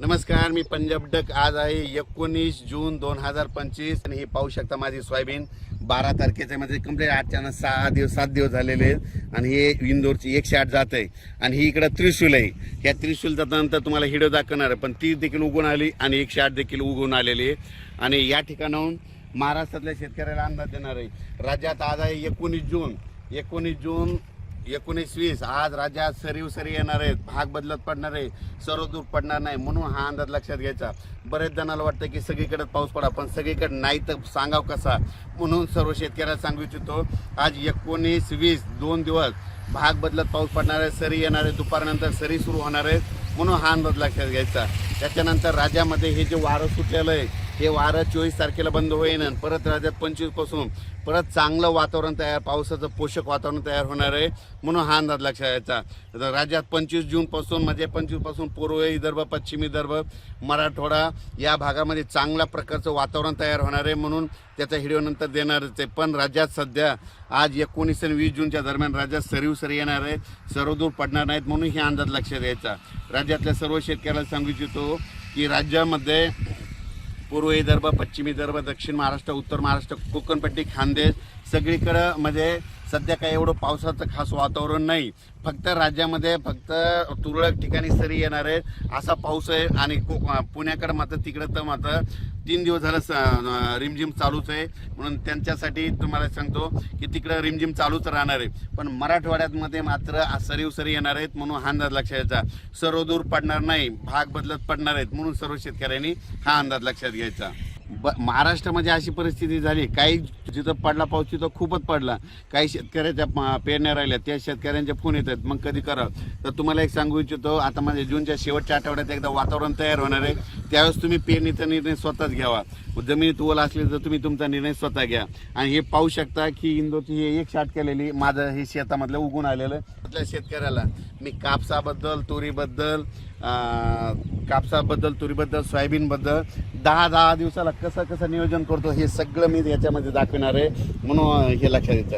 नमस्कार मी पंजाब डक. आज आहे एकोणीस जून दोन हजार पंचवीस आणि हे पाहू शकता माझी सोयाबीन. बारा तारखेचे म्हणजे कंप्लीट आजच्या सहा दिवस सात दिवस झालेले आहेत आणि हे इंदोरची एकशे आठ जात आहे. आणि ही इकडं त्रिशूल आहे. या त्रिशूल जातानंतर तुम्हाला हिडो दाखवणार आहे. पण ती देखील उगून आली आणि एकशे आठ देखील उगून आलेली आहे. आणि या ठिकाणाहून महाराष्ट्रातल्या शेतकऱ्याला अंदाज देणार आहे. राज्यात आज आहे एकोणीस जून. एकोणीस जून एकोणीस वीस आज राज्यात सरीव सरी येणार आहेत. भाग बदलत पडणार आहे. सर्व दूर पडणार नाही. म्हणून हा अंदाज लक्षात घ्यायचा. बरेच जणांना वाटतं की सगळीकडे पाऊस पडा पण सगळीकडे नाही तर सांगाव कसा? म्हणून सर्व शेतकऱ्याला सांगू इच्छितो आज एकोणीस वीस दोन दिवस भाग बदलत पाऊस पडणार आहे सरी येणार आहे दुपारनंतर सरी सुरू होणार आहे. म्हणून हा अंदाज लक्षात घ्यायचा. त्याच्यानंतर राज्यामध्ये हे जे वारं सुटलेलं आहे हे वारं चोवीस तारखेला बंद होईन परत राज्यात पंचवीसपासून परत चांगलं वातावरण तयार पावसाचं पोषक वातावरण तयार होणार आहे म्हणून हा अंदाज लक्षात यायचा. राज्यात पंचवीस जूनपासून म्हणजे पंचवीसपासून पूर्व विदर्भ पश्चिम विदर्भ मराठवाडा या भागामध्ये चांगल्या प्रकारचं वातावरण तयार होणार आहे म्हणून त्याचा हिडिओ नंतर देणारच आहे. पण राज्यात सध्या आज एकोणीस आणि वीस जूनच्या दरम्यान राज्यात सरीव सरी येणार आहेत सर्वदूर पडणार नाहीत म्हणून हे अंदाज लक्षात द्यायचा राज्यातल्या सर्व शेतकऱ्याला सांगू इच्छितो की राज्यामध्ये पूर्व विदर्भ पश्चिम विदर्भ दक्षिण महाराष्ट्र उत्तर महाराष्ट्र कोकणपट्टी खानदेश सगळीकडं म्हणजे सध्या काही एवढं पावसाचं खास वातावरण नाही. फक्त राज्यामध्ये फक्त तुरळक ठिकाणी सरी येणार आहे असा पाऊस आहे आणि को पुण्याकडं मात्र तिकडं तर मात्र तीन दिवस झालं स- रिमझिम चालूच आहे. म्हणून त्यांच्यासाठी तुम्हाला सांगतो की तिकडं रिमझिम चालूच राहणार आहे. पण मराठवाड्यामध्ये मात्र सरीवसरी येणार आहेत म्हणून हा अंदाज लक्षात घ्यायचा. सर्व दूर पडणार नाही भाग बदलत पडणार आहेत म्हणून सर्व शेतकऱ्यांनी हा अंदाज लक्षात घ्यायचा. ब महाराष्ट्रामध्ये अशी परिस्थिती झाली काही जिथं पडला पाऊस तिथं खूपच पडला. काही शेतकऱ्याच्या पेरण्या राहिल्या त्या शेतकऱ्यांचे फोन येतात मग कधी करा तर तुम्हाला एक सांगू इच्छितो आता म्हणजे जूनच्या शेवटच्या आठवड्यात एकदा वातावरण तयार होणार आहे. त्यावेळेस तुम्ही पेरणीचा निर्णय स्वतःच घ्यावा. जमिनीत ओल असली तर तुम्ही तुमचा निर्णय स्वतः घ्या. आणि हे पाहू शकता की इंदोरची हे एक शाट केलेली माझं हे शेतामधलं उगून आलेलं आपल्या शेतकऱ्याला? मी कापसाबद्दल तुरीबद्दल कापसाबद्दल तुरीबद्दल सोयाबीनबद्दल दहा दहा दिवसाला कसं कसं नियोजन करतो हे सगळं मी याच्यामध्ये दाखवणार आहे. म्हणून हे लक्षात येतं.